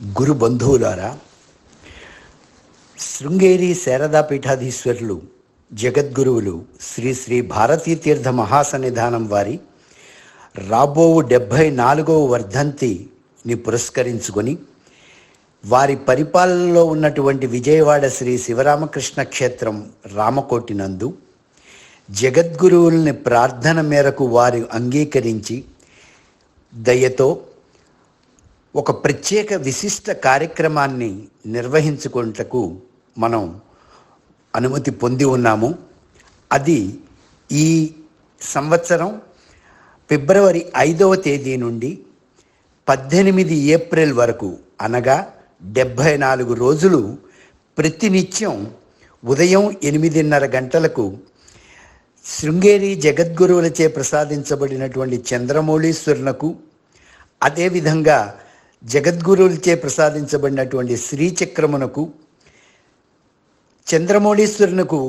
గురు బంధువులారా శృంగేరి శారదా పీఠాధీశ్వరులు జగద్గురువులు శ్రీ శ్రీ భారతీ తీర్థ మహాసన్నిధానం వారి రాబోవు డెబ్భై నాలుగవ వర్ధంతిని పురస్కరించుకొని వారి పరిపాలనలో ఉన్నటువంటి విజయవాడ శ్రీ శివరామకృష్ణ క్షేత్రం రామకోటి నందు జగద్గురువుల్ని ప్రార్థన మేరకు వారు అంగీకరించి దయతో ఒక ప్రత్యేక విశిష్ట కార్యక్రమాన్ని నిర్వహించుకుంటకు మనం అనుమతి పొంది ఉన్నాము. అది ఈ సంవత్సరం ఫిబ్రవరి ఐదవ తేదీ నుండి పద్దెనిమిది ఏప్రిల్ వరకు అనగా డెబ్భై నాలుగు రోజులు ప్రతినిత్యం ఉదయం ఎనిమిదిన్నర గంటలకు శృంగేరి జగద్గురువులచే ప్రసాదించబడినటువంటి చంద్రమౌళీశ్వరునకు అదేవిధంగా జగద్గురువులచే ప్రసాదించబడినటువంటి శ్రీచక్రమునకు చంద్రమౌళీశ్వరునకు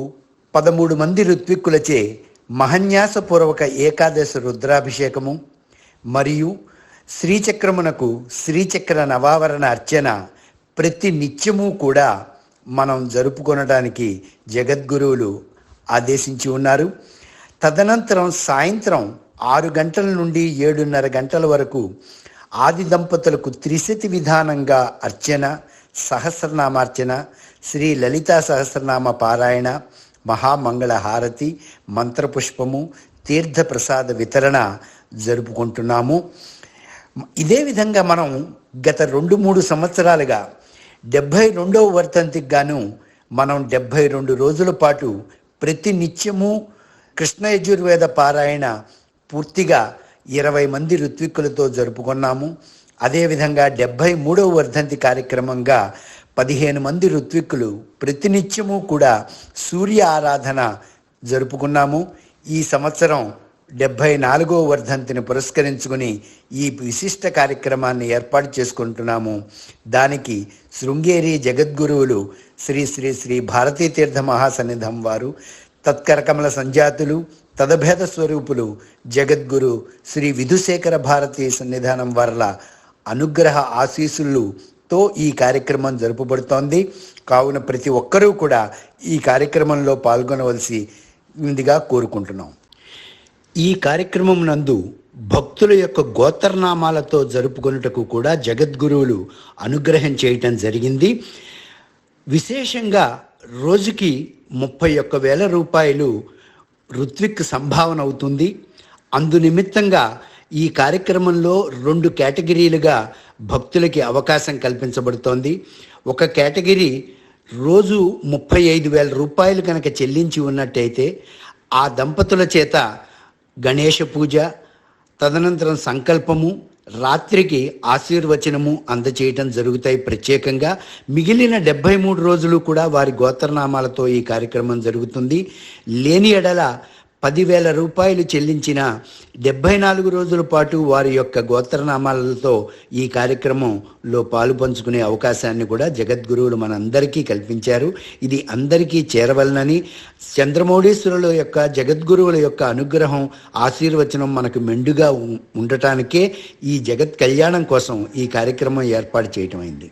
పదమూడు మంది ఋత్విక్కులచే మహన్యాసపూర్వక ఏకాదశ రుద్రాభిషేకము మరియు శ్రీచక్రమునకు శ్రీచక్ర నవావరణ అర్చన ప్రతి నిత్యము కూడా మనం జరుపుకొనడానికి జగద్గురువులు ఆదేశించి ఉన్నారు. తదనంతరం సాయంత్రం ఆరు గంటల నుండి ఏడున్నర గంటల వరకు ఆది దంపతులకు త్రిశతి విధానంగా అర్చన సహస్రనామార్చన శ్రీ లలితా సహస్రనామ పారాయణ మహామంగళ హారతి మంత్రపుష్పము తీర్థప్రసాద వితరణ జరుపుకుంటున్నాము. ఇదే విధంగా మనం గత రెండు మూడు సంవత్సరాలుగా డెబ్భై రెండవ వర్తంతికి గాను మనం డెబ్భై రెండు రోజుల పాటు ప్రతి నిత్యము కృష్ణ యజుర్వేద పారాయణ పూర్తిగా ఇరవై మంది ఋత్విక్కులతో జరుపుకున్నాము. అదేవిధంగా డెబ్భై మూడవ వర్ధంతి కార్యక్రమంగా పదిహేను మంది ఋత్విక్కులు ప్రతినిత్యము కూడా సూర్య ఆరాధన జరుపుకున్నాము. ఈ సంవత్సరం డెబ్భై నాలుగో వర్ధంతిని పురస్కరించుకుని ఈ విశిష్ట కార్యక్రమాన్ని ఏర్పాటు చేసుకుంటున్నాము. దానికి శృంగేరి జగద్గురువులు శ్రీ శ్రీ శ్రీ భారతీ తీర్థ మహాసన్నిధం వారు తత్కరకమల సంజాతులు తదభేద స్వరూపులు జగద్గురు శ్రీ విధుశేఖర భారతి సన్నిధానం వర్ల అనుగ్రహ ఆశీస్సులతో ఈ కార్యక్రమం జరుపబడుతోంది. కావున ప్రతి ఒక్కరూ కూడా ఈ కార్యక్రమంలో పాల్గొనవలసి ఇందిగా కోరుకుంటున్నాం. ఈ కార్యక్రమం నందు భక్తుల యొక్క గోత్రనామాలతో జరుపుకొనుటకు కూడా జగద్గురువులు అనుగ్రహం చేయటం జరిగింది. విశేషంగా రోజుకి ముప్పై ఒక్క వేల రూపాయలు ఋత్విక్ సంభావన అవుతుంది. అందు నిమిత్తంగా ఈ కార్యక్రమంలో రెండు కేటగిరీలుగా భక్తులకి అవకాశం కల్పించబడుతోంది. ఒక కేటగిరీ రోజు ముప్పై ఐదు వేల రూపాయలు కనుక చెల్లించి ఉన్నట్టయితే ఆ దంపతుల చేత గణేష పూజ తదనంతరం సంకల్పము రాత్రికి ఆశీర్వచనము అందచేయటం జరుగుతాయి ప్రత్యేకంగా. మిగిలిన డెబ్బై మూడు రోజులు కూడా వారి గోత్రనామాలతో ఈ కార్యక్రమం జరుగుతుంది. లేని ఎడల పదివేల రూపాయలు చెల్లించిన డెబ్బై నాలుగు రోజుల పాటు వారి యొక్క గోత్రనామాలతో ఈ కార్యక్రమంలో పాలు పంచుకునే అవకాశాన్ని కూడా జగద్గురువులు మనందరికీ కల్పించారు. ఇది అందరికీ చేరవలనని చంద్రమౌళీశ్వరుల యొక్క జగద్గురువుల యొక్క అనుగ్రహం ఆశీర్వచనం మనకు మెండుగా ఉండటానికే ఈ జగత్ కళ్యాణం కోసం ఈ కార్యక్రమం ఏర్పాటు చేయటం అయింది